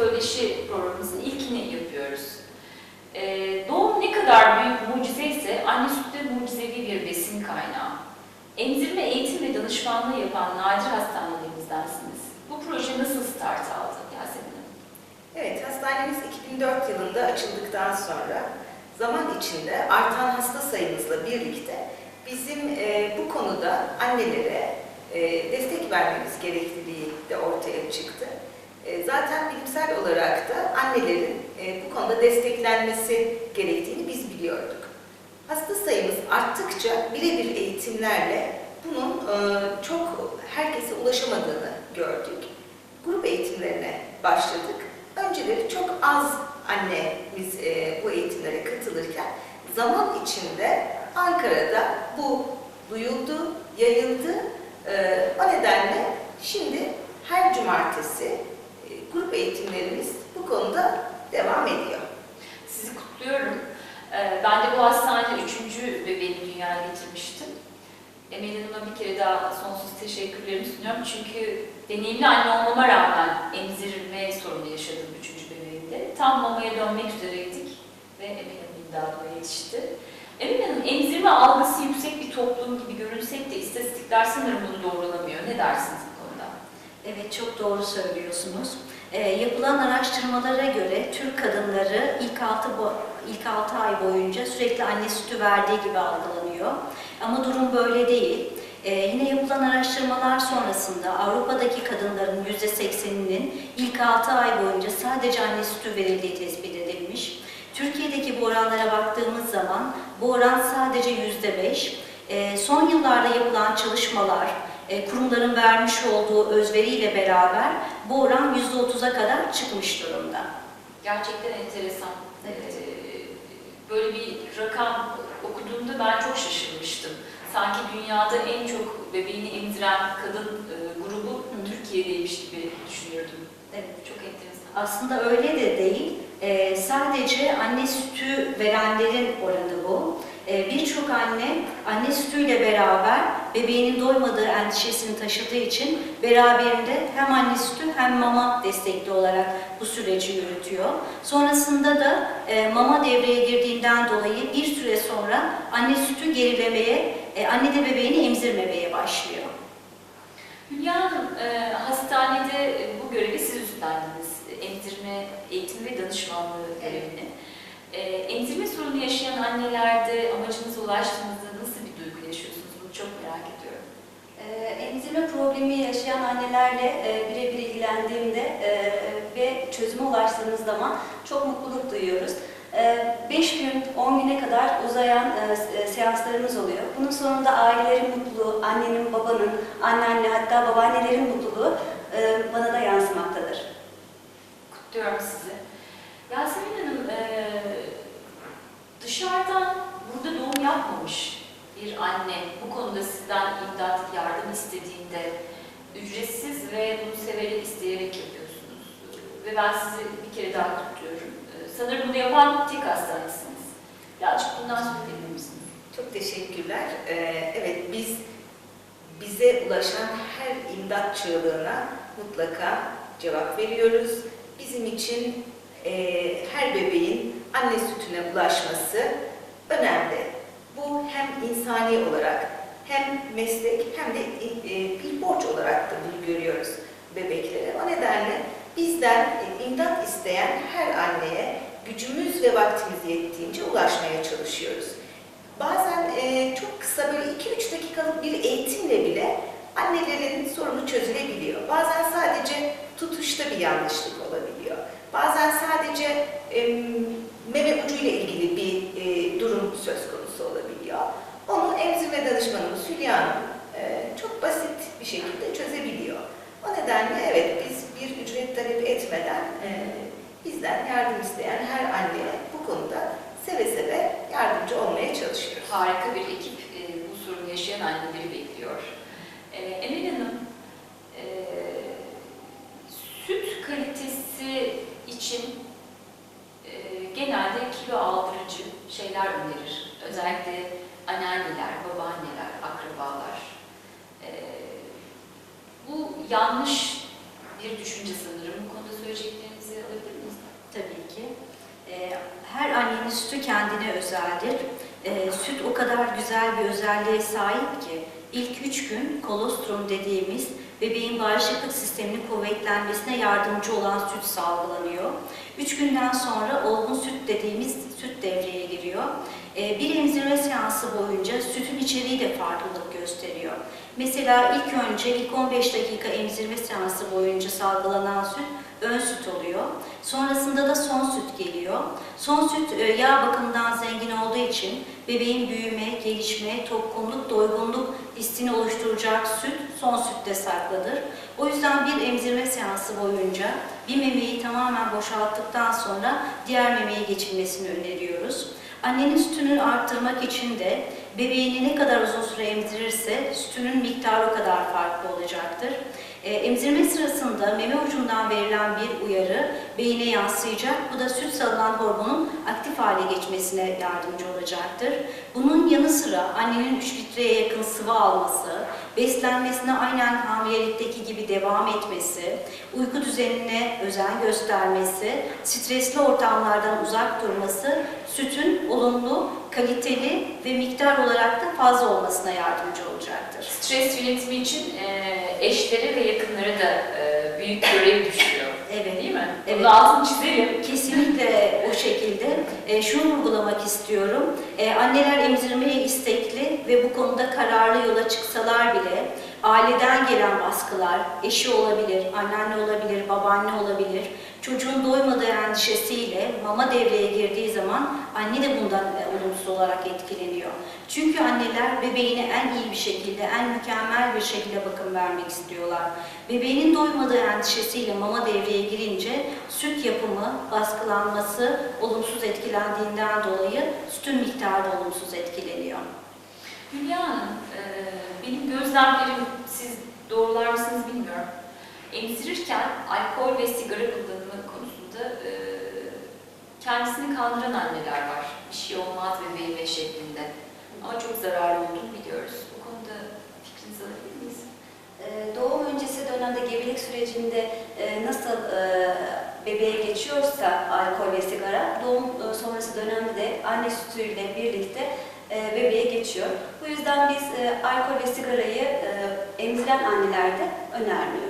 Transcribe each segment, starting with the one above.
söyleşi programımızın ilkini yapıyoruz. Ee, doğum ne kadar büyük mucize ise anne sütü mucizevi bir besin kaynağı. Emzirme eğitim ve danışmanlığı yapan nadir hastanelerimizlensiniz. Bu proje nasıl start aldı Yasemin Hanım? Evet, hastanemiz 2004 yılında açıldıktan sonra zaman içinde artan hasta sayımızla birlikte bizim e, bu konuda annelere e, destek vermemiz gerekliliği de ortaya çıktı. E, zaten bilimsel olarak da annelerin e, bu konuda desteklenmesi gerektiğini biz biliyorduk. Hasta sayımız arttıkça birebir eğitimlerle bunun e, çok herkese ulaşamadığını gördük. Grup eğitimlerine başladık. Önceleri çok az annemiz e, bu eğitimlere katılırken zaman içinde Ankara'da bu duyuldu, yayıldı. O nedenle şimdi her cumartesi grup eğitimlerimiz bu konuda devam ediyor. Sizi kutluyorum. Ee, ben de bu hastanede üçüncü bebeğimi dünyaya getirmiştim. Emel Hanım'a bir kere daha sonsuz teşekkürlerimi sunuyorum. Çünkü deneyimli anne olmama rağmen emzirme sorunu yaşadım üçüncü bebeğimde. Tam mamaya dönmek üzereydik ve Emel Hanım imdadıma yetişti. Emel Hanım, emzirme algısı yüksek bir toplum gibi görünsek de istatistikler sanırım bunu doğrulamıyor. Ne dersiniz? Evet çok doğru söylüyorsunuz. Ee, yapılan araştırmalara göre Türk kadınları ilk 6 ilk 6 ay boyunca sürekli anne sütü verdiği gibi algılanıyor. Ama durum böyle değil. Ee, yine yapılan araştırmalar sonrasında Avrupa'daki kadınların %80'inin ilk 6 ay boyunca sadece anne sütü verildiği tespit edilmiş. Türkiye'deki bu oranlara baktığımız zaman bu oran sadece %5. Ee, son yıllarda yapılan çalışmalar, e, kurumların vermiş olduğu özveriyle beraber bu oran %30'a kadar çıkmış durumda. Gerçekten enteresan. Evet. Ee, Böyle bir rakam okuduğumda ben çok şaşırmıştım. Sanki dünyada en çok bebeğini emziren kadın e, grubu Hı. Türkiye'deymiş gibi düşünürdüm. Evet. Çok enteresan. Aslında öyle de değil. Ee, sadece anne sütü verenlerin oranı. Anne anne sütüyle beraber bebeğinin doymadığı endişesini taşıdığı için beraberinde hem anne sütü hem mama destekli olarak bu süreci yürütüyor. Sonrasında da e, mama devreye girdiğinden dolayı bir süre sonra anne sütü gerilemeye, e, anne de bebeğini emzirmemeye başlıyor. Hülya Hanım, e, hastanede bu görevi siz üstlendiniz. Emzirme eğitim ve danışmanlığı görevini. E, emzirme sorunu yaşayan annelerde amacınıza ulaştığınızda nasıl bir duygu yaşıyorsunuz? Bunu çok merak ediyorum. Ee, Emzirme problemi yaşayan annelerle e, birebir ilgilendiğimde e, ve çözüme ulaştığımız zaman çok mutluluk duyuyoruz. 5 gün, 10 güne kadar uzayan e, e, seanslarımız oluyor. Bunun sonunda ailelerin mutluluğu, annenin, babanın, anneanne hatta babaannelerin mutluluğu e, bana da yansımaktadır. Kutluyorum sizi. Yasemin Hanım, e, dışarıdan burada doğum yapmamış bir anne bu konuda sizden imdat, yardım istediğinde ücretsiz ve bunu severek, isteyerek yapıyorsunuz. Ve ben sizi bir kere daha kutluyorum. E, sanırım bunu yapan tek hastanesiniz. Birazcık bundan söyleyebilir misiniz? Çok teşekkürler. Ee, evet biz bize ulaşan her imdat çığlığına mutlaka cevap veriyoruz. Bizim için e, her bebeğin anne sütüne ulaşması önemli. Bu hem insani olarak hem meslek hem de e, bir borç olarak da bunu görüyoruz bebeklere. O nedenle bizden e, imdat isteyen her anneye gücümüz ve vaktimiz yettiğince ulaşmaya çalışıyoruz. Bazen e, çok kısa böyle 2-3 dakikalık bir eğitimle bile annelerin sorunu çözülebiliyor. Bazen sadece tutuşta bir yanlışlık olabiliyor. Bazen sadece e, meme ucuyla ilgili bir e, durum söz konusu olabiliyor. Onu emzirme danışmanımız Hülya e, çok basit bir şekilde çözebiliyor. O nedenle evet biz bir ücret talep etmeden e, bizden yardım isteyen her anneye bu konuda seve seve yardımcı olmaya çalışıyoruz. Harika bir ekip e, bu sorunu yaşayan anneleri bekliyor. E, Emel düşünce sanırım. Bu konuda söyleyeceklerinizi alabilir her annenin sütü kendine özeldir. Ee, süt o kadar güzel bir özelliğe sahip ki ilk üç gün kolostrum dediğimiz bebeğin bağışıklık sisteminin kuvvetlenmesine yardımcı olan süt salgılanıyor. Üç günden sonra olgun süt dediğimiz süt devreye giriyor. Ee, bir emzirme seansı boyunca sütün içeriği de farklılık gösteriyor. Mesela ilk önce ilk 15 dakika emzirme seansı boyunca salgılanan süt ön süt oluyor. Sonrasında da son süt geliyor. Son süt e, yağ bakımından zengin olduğu için bebeğin büyüme, gelişme, topkunluk, doygunluk hissini oluşturacak süt son sütte saklıdır. O yüzden bir emzirme seansı boyunca bir memeyi tamamen boşalttıktan sonra diğer memeye geçilmesini öneriyoruz. Annenin sütünü arttırmak için de bebeğini ne kadar uzun süre emzirirse sütünün miktarı o kadar farklı olacaktır. E, emzirme sırasında meme ucundan verilen bir uyarı beyine yansıyacak. Bu da süt salınan hormonun aktif hale geçmesine yardımcı olacaktır. Bunun yanı sıra annenin 3 litreye yakın sıvı alması, beslenmesine aynen hamilelikteki gibi devam etmesi, uyku düzenine özen göstermesi, stresli ortamlardan uzak durması sütün olumlu, kaliteli ve miktar olarak da fazla olmasına yardımcı olacaktır. Stres yönetimi için e, eşlere ve yakınlara da e, büyük görev düşüyor. Evet. Değil mi? Evet. Bunun altını çizelim. Kesinlikle o şekilde. E, şunu vurgulamak istiyorum. E, anneler emzirmeye istekli ve bu konuda kararlı yola çıksalar bile aileden gelen baskılar, eşi olabilir, anneanne olabilir, babaanne olabilir, çocuğun doymadığı endişesiyle mama devreye girdiği zaman anne de bundan e, olumsuz olarak etkileniyor. Çünkü anneler bebeğine en iyi bir şekilde, en mükemmel bir şekilde bakım vermek istiyorlar. Bebeğinin doymadığı endişesiyle mama devreye girince süt yapımı, baskılanması olumsuz etkilendiğinden dolayı sütün miktarı olumsuz etkileniyor. Hülya Hanım, e, benim gözlemlerim siz doğrular mısınız bilmiyorum. Emzirirken alkol ve sigara kullanımı e, kendisini kandıran anneler var. Bir şey olmaz bebeğime şeklinde. Ama çok zararlı olduğunu biliyoruz. Bu konuda fikrinizi alabilir miyiz? Ee, Doğum öncesi dönemde gebelik sürecinde e, nasıl e, bebeğe geçiyorsa alkol ve sigara, doğum e, sonrası dönemde de anne sütüyle birlikte e, bebeğe geçiyor. Bu yüzden biz e, alkol ve sigarayı e, emziren annelerde önermiyoruz.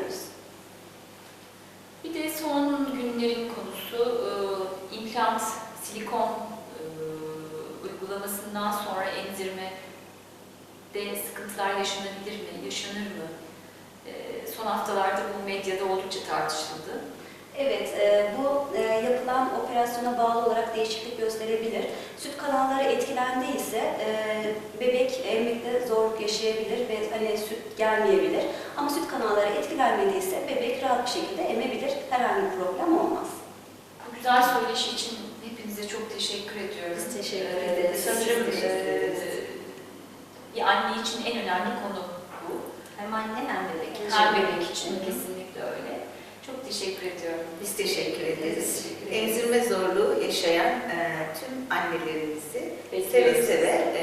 Son günlerin konusu e, implant, silikon e, uygulamasından sonra emzirme de sıkıntılar yaşanabilir mi, yaşanır mı? E, son haftalarda bu medyada oldukça tartışıldı. Evet, e, bu e, yapılan operasyona bağlı olarak değişiklik gösterebilir. Süt kanalları etkilendiyse e, bebek emmekte zorluk yaşayabilir ve hani süt gelmeyebilir. Ama süt kanalları etkilenmediyse bebek rahat bir şekilde emebilir. Herhangi bir problem olmaz. Bu güzel söyleşi için hepinize çok teşekkür ediyorum. Biz teşekkür Ee, ederiz. Sanırım e, ederiz. bir anne için en önemli konu bu. Hem anne hem bebek. Her bebek için kesinlikle. Çok teşekkür ediyorum. Biz teşekkür ederiz. Teşekkür. Emzirme zorluğu yaşayan e, tüm annelerimizi seve Bekliyoruz. seve e, hazırız. E,